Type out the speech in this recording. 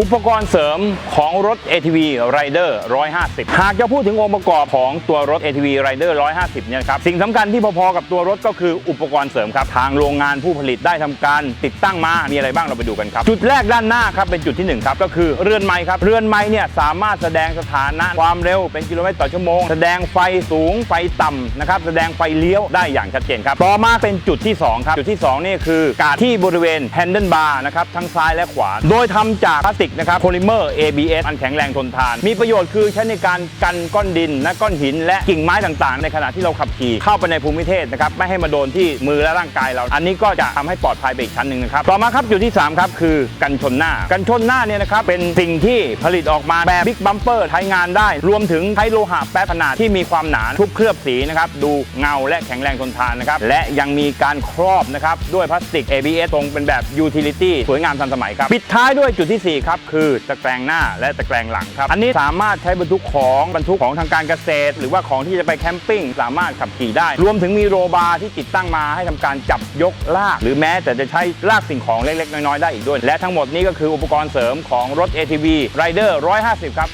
อุปกรณ์เสริมของรถ ATV Rider 150 หากจะพูดถึงองค์ประกอบของตัวรถ ATV Rider 150 เนี่ยครับ สิ่งสำคัญที่พอๆกับตัวรถก็คืออุปกรณ์เสริมครับ ทางโรงงานผู้ผลิตได้ทำการติดตั้งมา มีอะไรบ้างเราไปดูกันครับ จุดแรกด้านหน้าครับ เป็นจุดที่หนึ่งครับ ก็คือเรือนไม้ครับ เรือนไม้เนี่ยสามารถแสดงสถานะความเร็วเป็นกิโลเมตรต่อชั่วโมง แสดงไฟสูงไฟต่ำนะครับ แสดงไฟเลี้ยวได้อย่างชัดเจนครับ ต่อมาเป็นจุดที่สองครับ จุดที่สองนี่คือกาดที่บริเวณแฮนเดิลบาร์นะครับ ทั้งซ้ายและขวา โดยทำจากพลาสติกนะครับโพลิเมอร์ ABS อันแข็งแรงทนทาน มีประโยชน์คือใช้ในการกันก้อนดินและก้อนหิน และกิ่งไม้ต่างๆ ในขณะที่เราขับขี่เข้าไปในภูมิเทศนะครับไม่ให้มาโดนที่มือและร่างกายเรา อันนี้ก็จะทำให้ปลอดภัยไปอีกชั้นหนึ่งนะครับต่อมาครับจุดที่3ครับคือกันชนหน้า กันชนหน้าเนี่ยนะครับเป็นสิ่งที่ผลิตออกมาแบบบิ๊กบัมเปอร์ใช้งานได้ รวมถึงใช้โลหะแป๊บขนาดที่มีความหนาทุบเคลือบสีนะครับดูเงาและแข็งแรงทนทานนะครับและยังมีการครอบนะครับด้วยพลาสติก ABS ตรงเป็นแบบ utility สวยงามทันสมัยครับปิดท้ายด้วยจุดที่4ครับคือตะแกรงหน้าและตะแกรงหลังครับ อันนี้สามารถใช้บรรทุกของบรรทุกของทางการเกษตร หรือว่าของที่จะไปแคมปิ้งสามารถขับขี่ได้ รวมถึงมีโรบาร์ที่ติดตั้งมาให้ทำการจับยกลาก หรือแม้แต่จะใช้ลากสิ่งของเล็กๆ น้อยๆได้อีกด้วย และทั้งหมดนี้ก็คืออุปกรณ์เสริมของรถ ATV Rider 150 ครับ